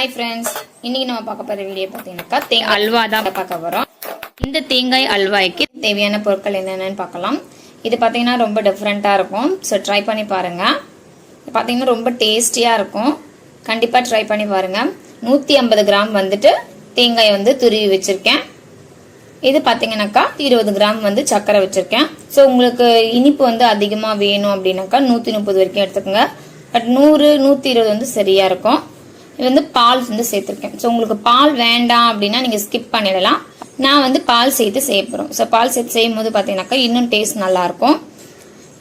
Hi friends இன்னைக்கு நம்ம பார்க்க போகிற வீடியோ பார்த்தீங்கன்னாக்கா தேங்காய் அல்வா தான். பார்க்க போகிறோம் இந்த தேங்காய் அல்வாய்க்கு தேவையான பொருட்கள் என்னென்னு பார்க்கலாம். இது பார்த்தீங்கன்னா ரொம்ப டிஃப்ரெண்ட்டாக இருக்கும். ஸோ ட்ரை பண்ணி பாருங்கள் பார்த்தீங்கன்னா ரொம்ப டேஸ்டியாக இருக்கும். கண்டிப்பாக ட்ரை பண்ணி பாருங்கள் நூற்றி ஐம்பது கிராம் வந்துட்டு தேங்காய் வந்து துருவி வச்சுருக்கேன். இது பார்த்தீங்கன்னாக்கா இருபது கிராம் வந்து சர்க்கரை வச்சுருக்கேன். ஸோ உங்களுக்கு இனிப்பு வந்து அதிகமாக வேணும் அப்படின்னாக்கா நூற்றி முப்பது வரைக்கும் எடுத்துக்கோங்க. பட் நூறு நூற்றி இருபது வந்து சரியாக இருக்கும். இது வந்து பால் வந்து சேர்த்துருக்கேன். ஸோ உங்களுக்கு பால் வேண்டாம் அப்படின்னா நீங்கள் ஸ்கிப் பண்ணிடலாம். நான் வந்து பால் சேர்த்து செய்ய போகிறோம் ஸோ பால் சேர்த்து செய்யும் போது பார்த்தீங்கன்னாக்கா இன்னும் டேஸ்ட் நல்லாயிருக்கும்.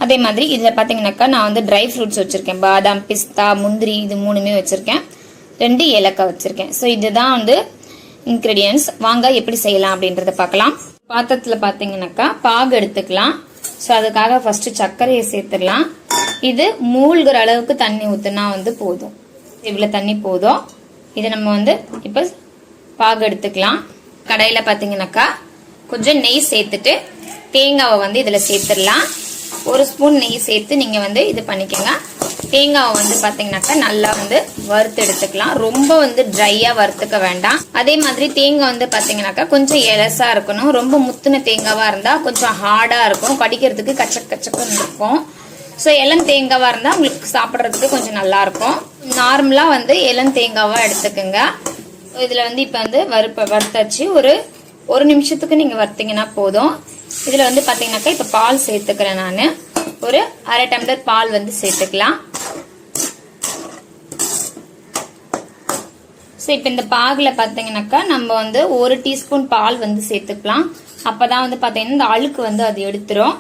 அதே மாதிரி இதில் பார்த்தீங்கன்னாக்கா நான் வந்து ட்ரை ஃப்ரூட்ஸ் வச்சுருக்கேன். பாதாம் பிஸ்தா முந்திரி இது மூணுமே வச்சுருக்கேன். ரெண்டு ஏலக்காய் வச்சுருக்கேன். ஸோ இதுதான் வந்து இன்க்ரீடியன்ஸ் வாங்க எப்படி செய்யலாம் அப்படின்றத பார்க்கலாம். பாத்திரத்தில் பார்த்தீங்கன்னாக்கா பாகு எடுத்துக்கலாம். ஸோ அதுக்காக ஃபஸ்ட்டு சர்க்கரையை சேர்த்துடலாம். இது மூழ்கிற அளவுக்கு தண்ணி ஊற்றுனா வந்து போதும். இவ்வளோ தண்ணி போதும். இதை நம்ம வந்து இப்போ பாகு எடுத்துக்கலாம். கடையில் பார்த்தீங்கன்னாக்கா கொஞ்சம் நெய் சேர்த்துட்டு தேங்காவை வந்து இதில் சேர்த்துடலாம். ஒரு ஸ்பூன் நெய் சேர்த்து நீங்கள் வந்து இது பண்ணிக்கோங்க. தேங்காவை வந்து பார்த்தீங்கன்னாக்கா நல்லா வந்து வறுத்து எடுத்துக்கலாம். ரொம்ப வந்து ட்ரையாக வறுத்துக்க வேண்டாம். அதே மாதிரி தேங்காய் வந்து பார்த்தீங்கன்னாக்கா கொஞ்சம் எலசாக இருக்கணும். ரொம்ப முத்துன தேங்காவாக இருந்தால் கொஞ்சம் ஹார்டாக இருக்கும். கடிக்கிறதுக்கு கச்சக் கச்சக்குன்னு இருக்கும். ஸோ இளம் தேங்காவாக இருந்தால் உங்களுக்கு சாப்பிட்றதுக்கு கொஞ்சம் நல்லாயிருக்கும் நார்மலாக வந்து இளம் தேங்காவாக எடுத்துக்கோங்க. இதில் வந்து இப்போ வந்து வறுப்ப வறுத்தாச்சு. ஒரு ஒரு நிமிஷத்துக்கு நீங்கள் வறுத்தீங்கன்னா போதும். இதில் வந்து பார்த்தீங்கன்னாக்கா இப்போ பால் சேர்த்துக்கிறேன் நான். ஒரு அரை டம்ளர் பால் வந்து சேர்த்துக்கலாம். ஸோ இப்போ இந்த பாகில் பார்த்தீங்கன்னாக்கா நம்ம வந்து ஒரு டீஸ்பூன் பால் வந்து சேர்த்துக்கலாம். அப்போ தான் வந்து பார்த்தீங்கன்னா இந்த அழுக்கு வந்து அது எடுத்துரும்.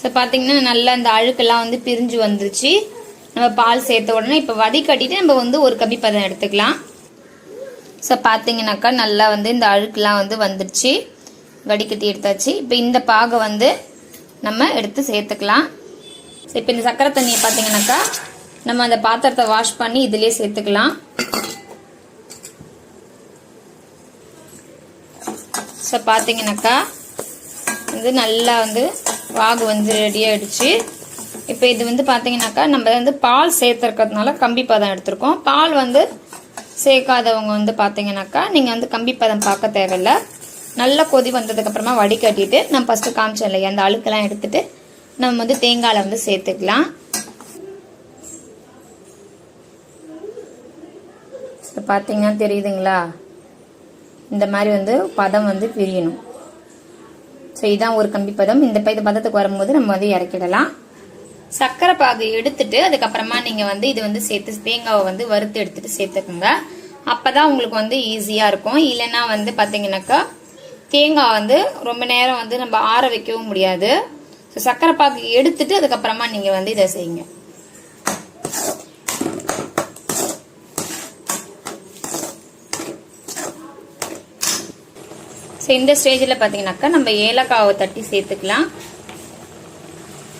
ஸோ பார்த்தீங்கன்னா நல்லா இந்த அழுக்கெல்லாம் வந்து பிரிஞ்சு வந்துருச்சு. நம்ம பால் சேர்த்த உடனே இப்போ வடிகட்டிட்டு நம்ம வந்து ஒரு கப்பி பதம் எடுத்துக்கலாம். ஸோ பார்த்தீங்கன்னாக்கா நல்லா வந்து இந்த அழுக்கெலாம் வந்து வந்துடுச்சு வடிகட்டி எடுத்தாச்சு. இப்போ இந்த பாகை வந்து நம்ம எடுத்து சேர்த்துக்கலாம். ஸோ இப்போ இந்த சக்கரை தண்ணியை பார்த்தீங்கன்னாக்கா நம்ம அந்த பாத்திரத்தை வாஷ் பண்ணி இதுலேயே சேர்த்துக்கலாம். ஸோ பார்த்தீங்கன்னாக்கா வந்து நல்லா வந்து வாகு வந்து ரெடி ஆகிடுச்சு இப்போ இது வந்து பார்த்தீங்கன்னாக்கா நம்ம வந்து பால் சேர்த்துருக்கிறதுனால கம்பி பதம் எடுத்திருக்கோம். பால் வந்து சேர்க்காதவங்க வந்து பார்த்தீங்கன்னாக்கா நீங்கள் வந்து கம்பி பதம் பார்க்க தேவையில்ல. நல்லா கொதி வந்ததுக்கப்புறமா வடிகட்டிட்டு நம்ம ஃபஸ்ட்டு காமிச்சோம் இல்லையா அந்த அழுக்கெல்லாம் எடுத்துட்டு நம்ம வந்து தேங்காயில் வந்து சேர்த்துக்கலாம். இப்போ பார்த்தீங்கன்னா தெரியுதுங்களா? இந்த மாதிரி வந்து பதம் வந்து பிரியணும். ஸோ இதுதான் ஒரு கம்பி பதம். இந்த இந்த பதத்துக்கு வரும்போது நம்ம வந்து இறக்கிடலாம். சர்க்கரை பாகு எடுத்துட்டு அதுக்கப்புறமா நீங்க வந்து இது வந்து சேர்த்து தேங்காவை வந்து வறுத்து எடுத்துட்டு சேர்த்துக்குங்க. அப்பதான் உங்களுக்கு வந்து ஈஸியா இருக்கும். இல்லைன்னா வந்து பாத்தீங்கன்னாக்கா தேங்காய் வந்து ரொம்ப நேரம் வந்து நம்ம ஆற வைக்கவும் முடியாது. ஸோ சர்க்கரை பாகு எடுத்துட்டு அதுக்கப்புறமா நீங்க வந்து இதை செய்யுங்க. ஸோ இந்த ஸ்டேஜில் பார்த்தீங்கன்னாக்கா நம்ம ஏலக்காவை தட்டி சேர்த்துக்கலாம்.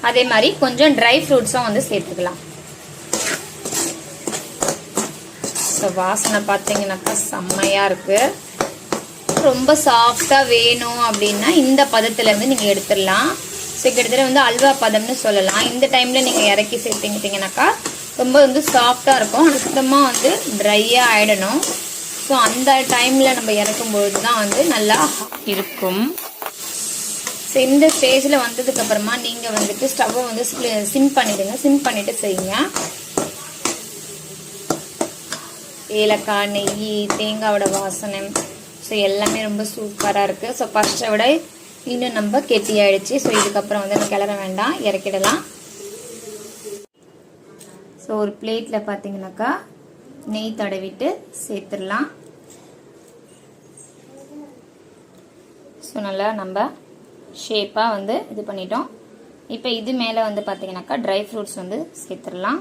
அதே மாதிரி கொஞ்சம் ட்ரை ஃப்ரூட்ஸும் வந்து சேர்த்துக்கலாம். ஸோ வாசனை பார்த்தீங்கன்னாக்கா செம்மையாக இருக்குது ரொம்ப சாஃப்டாக வேணும் அப்படின்னா இந்த பதத்துலேருந்து நீங்கள் எடுத்துடலாம். ஸோ கிட்டத்தட்ட வந்து அல்வா பதம்னு சொல்லலாம். இந்த டைமில் நீங்கள் இறக்கி சேர்த்துக்கிட்டிங்கனாக்கா ரொம்ப வந்து சாஃப்டாக இருக்கும். சுத்தமாக வந்து ட்ரையாக ஆகிடணும் ஸோ அந்த டைமில் நம்ம இறக்கும்பொழுது தான் வந்து நல்லா இருக்கும். ஸோ இந்த ஸ்டேஜில் வந்ததுக்கப்புறமா நீங்கள் வந்துட்டு ஸ்டவ்வை வந்து சிம் பண்ணிவிடுங்க சிம் பண்ணிவிட்டு செய்யுங்க. ஏலக்காய் நெய் தேங்காவோட வாசனை. ஸோ எல்லாமே ரொம்ப சூப்பராக இருக்குது ஸோ ஃபஸ்ட்டை விட இன்னும் நம்ம கெட்டியாயிடுச்சு ஸோ இதுக்கப்புறம் வந்து நம்ம கிளற வேண்டாம். இறக்கிடலாம். ஸோ ஒரு பிளேட்டில் பார்த்தீங்கன்னாக்கா நெய் தடவிட்டு சேர்த்துடலாம். ஸோ நல்லா நம்ம ஷேப்பாக வந்து இது பண்ணிட்டோம். இப்போ இது மேலே வந்து பார்த்தீங்கன்னாக்கா ட்ரை ஃப்ரூட்ஸ் வந்து சேர்த்துடலாம்.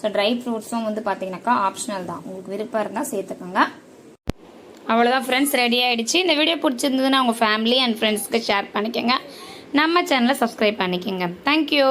ஸோ ட்ரை ஃப்ரூட்ஸும் வந்து பார்த்தீங்கன்னாக்கா ஆப்ஷனல் தான். உங்களுக்கு விருப்பம் இருந்தால் சேர்த்துக்கோங்க. அவ்வளோதான் ஃப்ரெண்ட்ஸ் ரெடி ஆகிடுச்சு இந்த வீடியோ பிடிச்சிருந்ததுன்னா உங்கள் ஃபேமிலி அண்ட் ஃப்ரெண்ட்ஸ்க்கு ஷேர் பண்ணிக்கோங்க. நம்ம சேனலை சப்ஸ்கிரைப் பண்ணிக்கோங்க. தேங்க்யூ